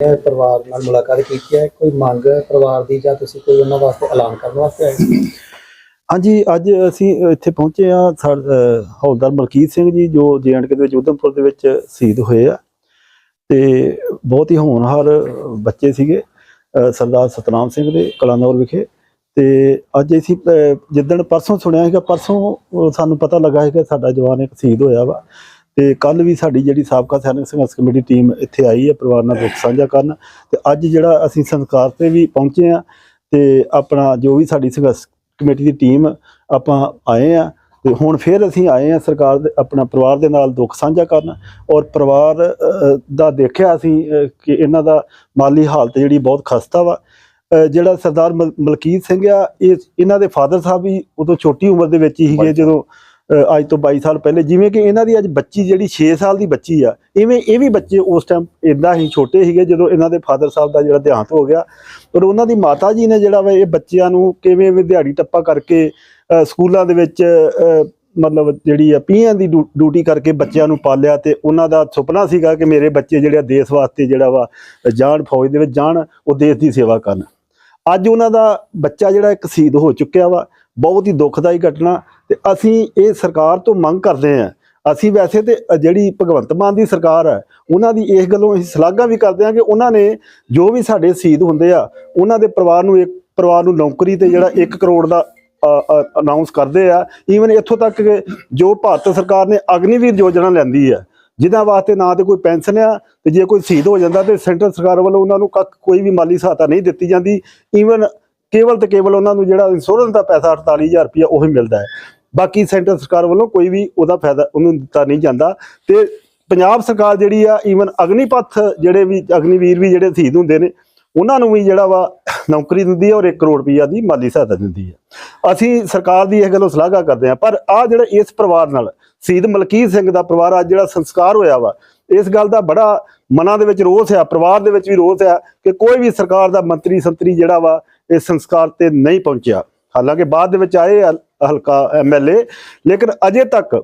ਇਹ ਪਰਿਵਾਰ ਨਾਲ ਮੁਲਾਕਾਤ ਕੀਤੀ ਹੈ ਕੋਈ ਮੰਗ ਪਰਿਵਾਰ ਦੀ ਜਾਂ ਤੁਸੀਂ ਕੋਈ ਉਹਨਾਂ ਵਾਸਤੇ ਐਲਾਨ ਕਰਨ ਵਾਸਤੇ ਆਏ ਸੀ ਹਾਂਜੀ ਅੱਜ ਅਸੀਂ ਇੱਥੇ ਪਹੁੰਚੇ ਆ ਹੌਲਦਾਰ ਮਲਕੀਤ ਸਿੰਘ ਜੀ ਜੋ ਜੇਐਂਡਕੇ ਦੇ ਵਿੱਚ ਉਧਮਪੁਰ ਦੇ ਵਿੱਚ ਸ਼ਹੀਦ ਹੋਏ ਆ। ਤੇ ਬਹੁਤ ਹੀ ਹੋਣਹਾਰ ਬੱਚੇ ਸੀਗੇ ਅ, ਸਰਦਾਰ ਸਤਨਾਮ ਸਿੰਘ ਦੇ ਕਲਾਨੌਰ ਵਿਖੇ। ਤੇ ਅੱਜ ਅਸੀਂ ਅ, ਜਿੱਦਣ ਪਰਸੋਂ ਸੁਣਿਆ ਸੀਗਾ ਪਰਸੋਂ ਅ, ਸਾਨੂੰ ਪਤਾ ਲੱਗਾ ਸੀਗਾ ਸਾਡਾ ਜਵਾਨ ਇੱਕ ਸ਼ਹੀਦ ਹੋਇਆ ਵਾ। ਤੇ ਕੱਲ ਵੀ ਸਾਡੀ ਜਿਹੜੀ ਸਾਬਕਾ ਸੈਨਿਕ ਸੰਘਰਸ਼ ਕਮੇਟੀ ਟੀਮ ਇੱਥੇ ਆਈ ਹੈ ਪਰਿਵਾਰ ਨਾਲ ਦੁੱਖ ਸਾਂਝਾ ਕਰਨ। ਤੇ ਅੱਜ ਜਿਹੜਾ ਅਸੀਂ ਸੰਸਕਾਰ ਤੇ ਵੀ ਪਹੁੰਚੇ ਆ ਤੇ ਆਪਣਾ ਜੋ ਵੀ ਸਾਡੀ ਸੰਘਰਸ਼ ਕਮੇਟੀ ਦੀ ਟੀਮ ਆਪਾਂ ਆਏ ਆ ਤੇ ਹੁਣ ਫਿਰ ਅਸੀਂ ਆਏ ਆ ਸਰਕਾਰ ਦੇ ਆਪਣਾ ਪਰਿਵਾਰ ਦੇ ਨਾਲ ਦੁੱਖ ਸਾਂਝਾ ਕਰਨ ਔਰ ਪਰਿਵਾਰ ਦਾ ਦੇਖਿਆ ਅਸੀਂ ਕਿ ਇਹਨਾਂ ਦਾ ਮਾਲੀ ਹਾਲਤ ਜਿਹੜੀ ਬਹੁਤ ਖਸਤਾ ਵਾ। ਜਿਹੜਾ ਸਰਦਾਰ ਮਲ- ਮਲਕੀਤ ਸਿੰਘ ਆ ਇਹ ਇਹਨਾਂ ਦੇ ਫਾਦਰ ਸਾਹਿਬ ਵੀ ਉਦੋਂ ਛੋਟੀ ਉਮਰ ਦੇ ਵਿੱਚ ਹੀ ਸੀਗੇ ਜਦੋਂ ਅੱਜ ਤੋਂ 22 ਸਾਲ ਪਹਿਲੇ ਜਿਵੇਂ ਕਿ ਇਹਨਾਂ ਦੀ ਅੱਜ ਬੱਚੀ ਜਿਹੜੀ 6 ਸਾਲ ਦੀ ਬੱਚੀ ਆ ਇਵੇਂ ਇਹ ਵੀ ਬੱਚੇ ਉਸ ਟਾਈਮ ਇਦਾਂ ਹੀ ਛੋਟੇ ਸੀਗੇ ਜਦੋਂ ਇਹਨਾਂ ਦੇ ਫਾਦਰ ਸਾਹਿਬ ਦਾ ਜਿਹੜਾ ਦੇਹਾਂਤ ਹੋ ਗਿਆ। ਪਰ ਉਹਨਾਂ ਦੀ ਮਾਤਾ ਜੀ ਨੇ ਜਿਹੜਾ ਵਾ ਇਹ ਬੱਚਿਆਂ ਨੂੰ ਕਿਵੇਂ ਵੀ ਦਿਹਾੜੀ ਟੱਪਾ ਕਰਕੇ ਅ, ਸਕੂਲਾਂ ਦੇ ਵਿੱਚ ਮਤਲਬ ਜਿਹੜੀ ਆ ਪੀਆਂ ਦੀ ਡਿਊ- ਡਿਊਟੀ ਕਰਕੇ ਬੱਚਿਆਂ ਨੂੰ ਪਾਲਿਆ ਤੇ ਉਹਨਾਂ ਦਾ ਸੁਪਨਾ ਸੀਗਾ ਕਿ ਮੇਰੇ ਬੱਚੇ ਜਿਹੜੇ ਆ ਦੇਸ਼ ਵਾਸਤੇ ਜਿਹੜਾ ਵਾ ਜਾਣ ਫੌਜ ਦੇ ਵਿੱਚ ਜਾਣ ਉਹ ਦੇਸ਼ ਦੀ ਸੇਵਾ ਕਰਨ। ਅੱਜ ਉਹਨਾਂ ਦਾ ਬੱਚਾ ਜਿਹੜਾ ਇੱਕ ਸ਼ਹੀਦ ਹੋ ਚੁੱਕਿਆ ਵਾ ਬਹੁਤ ਹੀ ਦੁਖਦਾਈ ਘਟਨਾ ਤੇ ਅਸੀਂ ਇਹ ਸਰਕਾਰ ਤੋਂ ਮੰਗ ਕਰਦੇ ਹਾਂ। ਅਸੀਂ ਵੈਸੇ ਤੇ ਜਿਹੜੀ ਭਗਵੰਤ ਮਾਨ ਦੀ ਸਰਕਾਰ ਹੈ, ਉਹਨਾਂ ਦੀ ਇਸ ਗੱਲੋਂ ਅਸੀਂ ਸ਼ਲਾਘਾ ਵੀ ਕਰਦੇ ਹਾਂ ਕਿ ਉਹਨਾਂ ਨੇ ਜੋ ਵੀ ਸਾਡੇ ਸ਼ਹੀਦ ਹੁੰਦੇ ਆ, ਉਹਨਾਂ ਦੇ ਪਰਿਵਾਰ ਨੂੰ ਇੱਕ, ਪਰਿਵਾਰ ਨੂੰ ਨੌਕਰੀ ਤੇ ਜਿਹੜਾ 1 ਕਰੋੜ ਦਾ ਅਨਾਉਂਸ ਕਰਦੇ ਆ। ਈਵਨ ਇੱਥੋਂ ਤੱਕ ਕਿ ਜੋ ਭਾਰਤ ਸਰਕਾਰ ਨੇ ਅਗਨੀਵੀਰ ਯੋਜਨਾ ਲੈਂਦੀ ਆ ਜਿਨ੍ਹਾਂ ਵਾਸਤੇ ਨਾ ਤੇ ਕੋਈ ਪੈਨਸ਼ਨ ਆ ਤੇ ਜੇ ਕੋਈ ਸ਼ਹੀਦ ਹੋ ਜਾਂਦਾ ਤੇ ਸੈਂਟਰ ਸਰਕਾਰ ਵੱਲੋਂ ਉਹਨਾਂ ਨੂੰ ਕੱਖ ਕੋਈ ਵੀ ਮਾਲੀ ਸਹਾਇਤਾ ਨਹੀਂ ਦਿੱਤੀ ਜਾਂਦੀ। ਈਵਨ ਕੇਵਲ ਤੇ ਕੇਵਲ ਉਹਨਾਂ ਨੂੰ ਜਿਹੜਾ ਇੰਸ਼ੋਰੈਂਸ ਦਾ ਪੈਸਾ 48000 ਰੁਪਇਆ ਉਹ ਹੀ ਮਿਲਦਾ ਹੈ। ਬਾਕੀ ਸੈਂਟਰ ਸਰਕਾਰ ਵੱਲੋਂ ਕੋਈ ਵੀ ਉਹਦਾ ਫਾਇਦਾ ਉਹਨੂੰ ਦਿੱਤਾ ਨਹੀਂ ਜਾਂਦਾ। ਤੇ ਪੰਜਾਬ ਸਰਕਾਰ ਜਿਹੜੀ ਆ ਈਵਨ ਅਗਨੀਪਥ ਜਿਹੜੇ ਵੀ ਅਗਨੀਵੀਰ ਵੀ ਜਿਹੜੇ ਸ਼ਹੀਦ ਹੁੰਦੇ ਨੇ, ਉਹਨਾਂ ਨੂੰ ਵੀ ਜਿਹੜਾ ਵਾ ਨੌਕਰੀ ਦਿੰਦੀ ਹੈ ਔਰ 1 ਕਰੋੜ ਰੁਪਈਆ ਦੀ ਮਾਲੀ ਸਹਾਇਤਾ ਦਿੰਦੀ ਹੈ। ਅਸੀਂ ਸਰਕਾਰ ਦੀ ਇਹ ਗੱਲੋਂ ਸ਼ਲਾਘਾ ਕਰਦੇ ਹਾਂ, ਪਰ ਆ ਜਿਹੜਾ ਇਸ ਪਰਿਵਾਰ ਨਾਲ, ਸ਼ਹੀਦ ਮਲਕੀਤ ਸਿੰਘ ਦਾ ਪਰਿਵਾਰ ਅੱਜ ਜਿਹੜਾ ਸੰਸਕਾਰ ਹੋਇਆ ਵਾ, ਇਸ ਗੱਲ ਦਾ ਬੜਾ ਮਨਾਂ ਦੇ ਵਿੱਚ ਰੋਸ ਆ, ਪਰਿਵਾਰ ਦੇ ਵਿੱਚ ਵੀ ਰੋਸ ਆ ਕਿ ਕੋਈ ਵੀ ਸਰਕਾਰ ਦਾ ਮੰਤਰੀ ਸੰਤਰੀ ਜਿਹੜਾ ਵਾ ਇਹ ਸੰਸਕਾਰ ਤੇ ਨਹੀਂ ਪਹੁੰਚਿਆ। ਹਾਲਾਂਕਿ ਬਾਅਦ ਦੇ ਵਿੱਚ ਆਏ ਹਲ- ਹਲਕਾ ਐਮਐਲਏ ਲੇਕਿਨ ਅਜੇ ਤੱਕ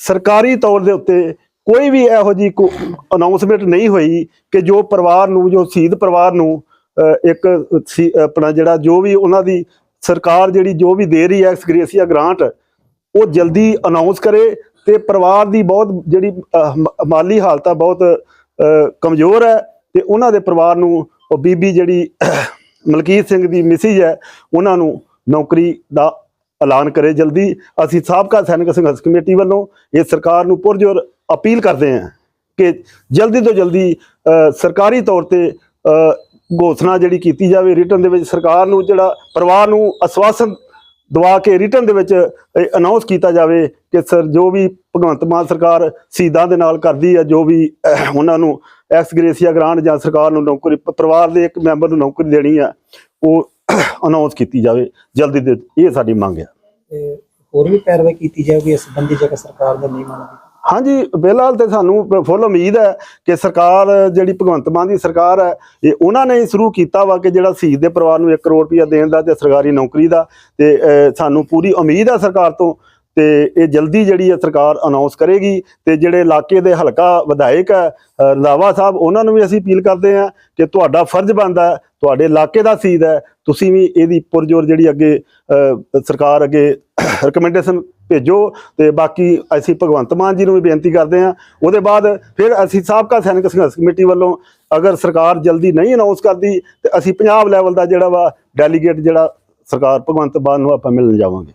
ਸਰਕਾਰੀ ਤੌਰ ਦੇ ਉੱਤੇ ਕੋਈ ਵੀ ਇਹੋ ਜੀ ਅਨਾਉਂਸਮੈਂਟ ਨਹੀਂ ਹੋਈ ਕਿ ਜੋ ਪਰਿਵਾਰ ਨੂੰ, ਜੋ ਸ਼ਹੀਦ ਪਰਿਵਾਰ ਨੂੰ ਇੱਕ ਸੀ- ਆਪਣਾ ਜਿਹੜਾ ਜੋ ਵੀ ਉਹਨਾਂ ਦੀ ਸਰਕਾਰ ਜਿਹੜੀ ਜੋ ਵੀ ਦੇ ਰਹੀ ਹੈ, ਐਕਸਗ੍ਰੇਸੀਆ ਗ੍ਰਾਂਟ, ਉਹ ਜਲਦੀ ਅਨਾਉਂਸ ਕਰੇ ਤੇ ਪਰਿਵਾਰ ਦੀ ਬਹੁਤ ਜਿਹੜੀ ਮਾਲੀ ਹਾਲਤ ਆ, ਬਹੁਤ ਕਮਜ਼ੋਰ ਹੈ ਤੇ ਉਹਨਾਂ ਦੇ ਪਰਿਵਾਰ ਨੂੰ ਉਹ ਬੀਬੀ ਜਿਹੜੀ ਮਲਕੀਤ ਸਿੰਘ ਦੀ ਮਿਸਿਜ ਹੈ, ਉਹਨਾਂ ਨੂੰ ਨੌਕਰੀ ਦਾ ਐਲਾਨ ਕਰੇ ਜਲਦੀ। ਅਸੀਂ ਸਾਬਕਾ ਸੈਨਿਕ ਸੰਘਰਸ਼ ਕਮੇਟੀ ਵੱਲੋਂ ਇਹ ਸਰਕਾਰ ਨੂੰ ਪੁਰਜੋਰ ਅਪੀਲ ਕਰਦੇ ਹਾਂ ਕਿ ਜਲਦੀ ਤੋਂ ਜਲਦੀ ਸਰਕਾਰੀ ਤੌਰ ਤੇ ਘੋਸ਼ਣਾ ਜਿਹੜੀ ਕੀਤੀ ਜਾਵੇ, ਰਿਟਰਨ ਦੇ ਵਿੱਚ ਸਰਕਾਰ ਨੂੰ, ਜਿਹੜਾ ਪਰਿਵਾਰ ਨੂੰ ਅਸਵਾਸਨ ਦਵਾ ਕੇ ਰਿਟਰਨ ਦੇ ਵਿੱਚ ਅਨਾਉਂਸ ਕੀਤਾ ਜਾਵੇ ਕਿ ਸਰ, ਜੋ ਵੀ ਭਗਵੰਤ ਮਾਨ ਸਰਕਾਰ ਸ਼ਹੀਦਾਂ ਦੇ ਨਾਲ ਕਰਦੀ ਹੈ, ਜੋ ਵੀ ਉਹਨਾਂ ਨੂੰ ਐਕਸ ਗ੍ਰੇਸੀਆ ਗ੍ਰਾਂਟ ਜਾਂ ਸਰਕਾਰ ਨੂੰ ਨੌਕਰੀ ਪਰਿਵਾਰ ਦੇ ਇੱਕ ਮੈਂਬਰ ਨੂੰ ਨੌਕਰੀ ਦੇਣੀ ਆ ਉਹ ਅਨਾਉਂਸ ਕੀਤੀ ਜਾਵੇ। ਜਲਦੀ ਦੇ, ਇਹ ਸਾਡੀ ਮੰਗ ਹੈ। ਹੋਰ ਵੀ ਪੈਰਵਾਈ ਕੀਤੀ ਜਾਊਗੀ ਇਸ ਸੰਬੰਧੀ ਜੇਕਰ ਸਰਕਾਰ ਦਾ ਨਹੀਂ ਮੰਨਦੀ? ਹਾਂਜੀ ਫਿਲਹਾਲ ਤੇ ਸਾਨੂੰ ਫੁੱਲ ਉਮੀਦ ਹੈ ਕਿ ਸਰਕਾਰ ਜਿਹੜੀ ਭਗਵੰਤ ਮਾਨ ਦੀ ਸਰਕਾਰ ਹੈ ਇਹ ਉਹਨਾਂ ਨੇ ਸ਼ੁਰੂ ਕੀਤਾ ਵਾ ਕਿ ਜਿਹੜਾ ਸ਼ਹੀਦ ਦੇ ਪਰਿਵਾਰ ਨੂੰ 1 ਕਰੋੜ ਰੁਪਇਆ ਦੇਣ ਦਾ ਤੇ ਸਰਕਾਰੀ ਨੌਕਰੀ ਦਾ ਤੇ ਸਾਨੂੰ ਪੂਰੀ ਉਮੀਦ ਹੈ ਸਰਕਾਰ ਤੋਂ ਤੇ ਇਹ ਜਲਦੀ ਜਿਹੜੀ ਹੈ ਸਰਕਾਰ ਅਨਾਉਂਸ ਕਰੇਗੀ ਤੇ ਜਿਹੜੇ ਇਲਾਕੇ ਦੇ ਹਲਕਾ ਵਿਧਾਇਕ ਹੈ ਅਹ, ਸਾਹਿਬ ਉਹਨਾਂ ਨੂੰ ਵੀ ਅਸੀਂ ਅਪੀਲ ਕਰਦੇ ਹਾਂ ਕਿ ਤੁਹਾਡਾ ਫਰਜ਼ ਬਣਦਾ ਤੁਹਾਡੇ ਇਲਾਕੇ ਦਾ ਸ਼ਹੀਦ ਹੈ ਤੁਸੀਂ ਵੀ ਇਹਦੀ ਪੁਰਜੋਰ ਜਿਹੜੀ ਅੱਗੇ ਸਰਕਾਰ ਅੱਗੇ ਰეკਮੈਂਡੇਸ਼ਨ ਭੇਜੋ ਤੇ ਬਾਕੀ ਅਸੀਂ ਭਗਵੰਤ ਮਾਨ ਜੀ ਨੂੰ ਵੀ ਬੇਨਤੀ ਕਰਦੇ ਹਾਂ। ਉਹਦੇ ਬਾਅਦ ਫਿਰ ਅਸੀਂ ਸਾਬਕਾ ਸੈਨਿਕ ਸੰਘਰਸ਼ ਕਮੇਟੀ ਵੱਲੋਂ ਅਗਰ ਸਰਕਾਰ ਜਲਦੀ ਨਹੀਂ ਅਨਾਉਂਸ ਕਰਦੀ, ਤੇ ਅਸੀਂ ਪੰਜਾਬ ਲੈਵਲ ਦਾ ਜਿਹੜਾ ਵਾ ਡੈਲੀਗੇਟ ਜਿਹੜਾ ਸਰਕਾਰ ਭਗਵੰਤ ਮਾਨ ਨੂੰ ਆਪਾਂ ਮਿਲਣ ਜਾਵਾਂਗੇ।